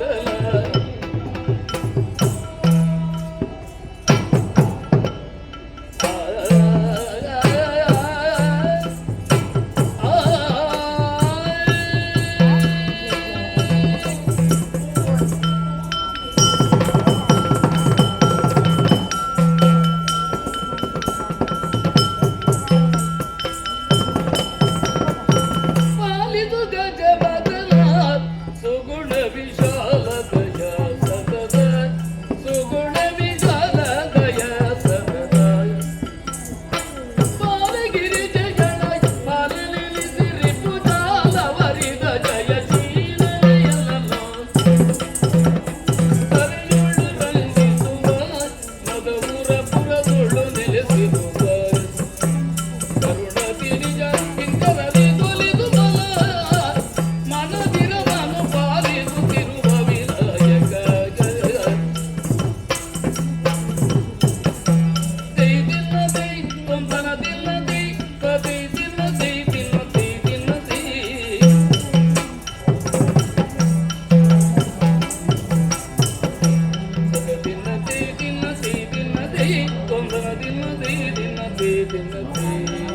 ಜಸದನ ಕೊಂದನದಿಂದ ದಿನ ದಿನ ದಿನ